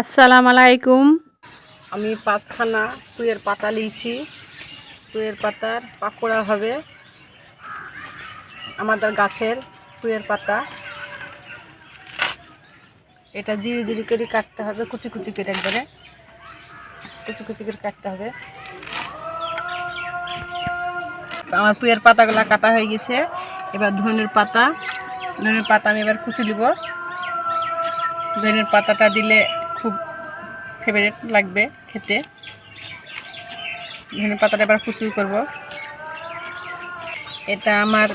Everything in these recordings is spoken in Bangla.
আসসালামু আলাইকুম। আমি পাঁচখানা তুয়ের পাতা লিয়েছি। তুয়ের পাতার পাকোড়া হবে আমাদের গাছের তুয়ের পাতা। এটা জিরি জিরি করে কাটতে হবে, কুচি কুচি করে একবারে। কুচি কুচি করে কাটতে হবে। আমার পুয়ের পাতাগুলো কাটা হয়ে গেছে। এবার ধনের পাতা। ধনের পাতা আমি এবার কুচি দিব। ধনের পাতাটা দিলে খুব ফেভারিট লাগবে খেতে। ধনে পাতাটা এবার কুচি করব। এটা আমার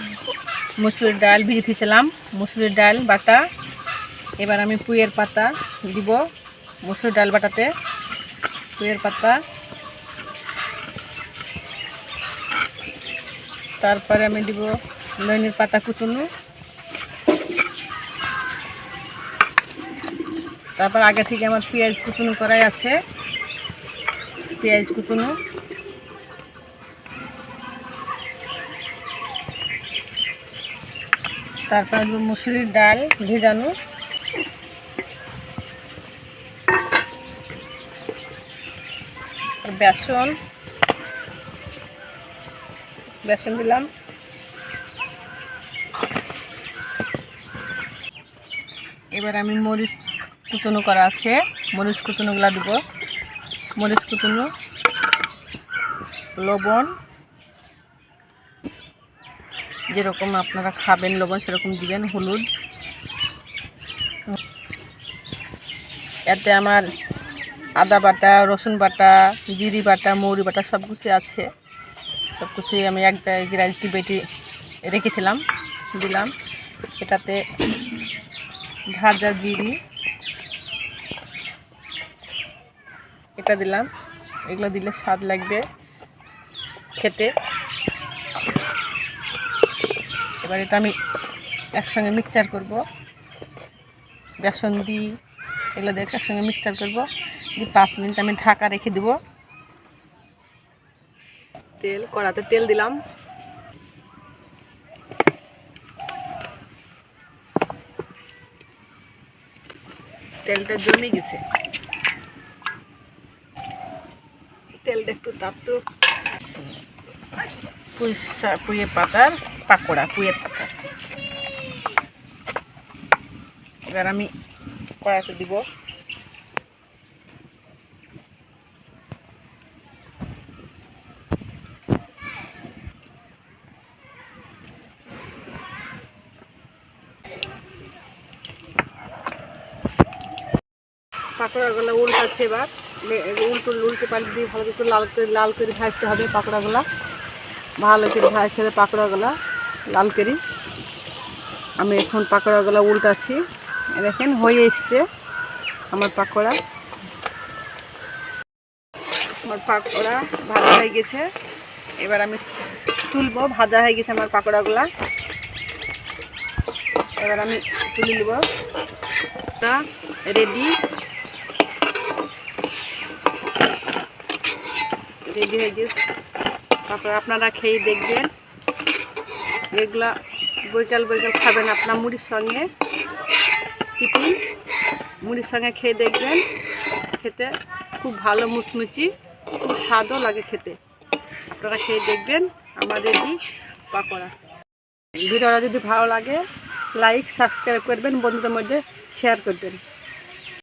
মুসুরির ডাল ভিজে থিয়েছিলাম মুসুরির ডাল, বাটা। এবার আমি পুয়ের পাতা দিব মুসুর ডাল, বাটাতে। পুয়ের পাতা। তারপরে আমি দিব নইনের পাতা কুচুনো। তারপর আগে থেকে আমার পেঁয়াজ কুচুনো করাই আছে। পেঁয়াজ কুচুনো। তারপর মুসুরির ডাল ভেজানো। বেসন। বেসন দিলাম। এবার আমি মরিচ কুচনো করা আছে। মরিচ কুচনোগুলা দিব। মরিচ কুচুনো, লবণ, যেরকম আপনারা খাবেন লবণ, সেরকম দিবেন হলুদ। এতে আমার আদা বাটা, রসুন বাটা, জিরি বাটা, মৌরি বাটা সব কিছু আছে। সব কিছুই আমি এক জায়গায় গ্রাইটি বেটি রেখেছিলাম, দিলাম। এটাতে ভাজা জিরি এটা দিলাম। এগুলো দিলে স্বাদ লাগবে খেতে। এবার এটা আমি একসঙ্গে মিক্সচার করব। বেসন দিই এগুলো দিয়ে একসঙ্গে মিক্সচার করব। দিয়ে পাঁচ মিনিট আমি ঢাকা রেখে দেব। তেল, কড়াতে তেল দিলাম। তেলটা জমে গেছে। তেলটা একটু তাপতো পুঁইশা পুঁয়ে পাতার পাকোড়া পুঁয়ের পাতার। এবার আমি কড়াতে দিব। পাকোড়াগুলো উল্টাচ্ছে এবার। উল্টো উল্টে পাল্টে দিয়ে ভালো করে লাল করে লাল করে ভাজতে হবে পাকোড়াগুলো। ভালো করে ভাজতে হবে পাকোড়াগুলো, লাল করি। আমি এখন পাকোড়াগুলো উল্টাচ্ছি। দেখেন, হয়ে এসছে আমার পাকোড়া। আমার পাকোড়া ভাজা হয়ে গেছে। এবার আমি তুলবো, ভাজা হয়ে গেছে আমার পাকোড়াগুলা। এবার আমি তুলে নেব। রেডি রেডি হয়ে গেছে। তারপর আপনারা খেয়ে দেখবেন। এগুলা বৈকাল বৈকাল খাবেন আপনার মুড়ির সঙ্গে। টিফিন। মুড়ির সঙ্গে খেয়ে দেখবেন। খেতে খুব ভালো মুচমুচি, খুব স্বাদও লাগে খেতে। আপনারা খেয়ে দেখবেন আমার রেডি পাকোড়া। ভিডিওটা যদি ভালো লাগে লাইক সাবস্ক্রাইব করবেন, বন্ধুদের মধ্যে শেয়ার করবেন।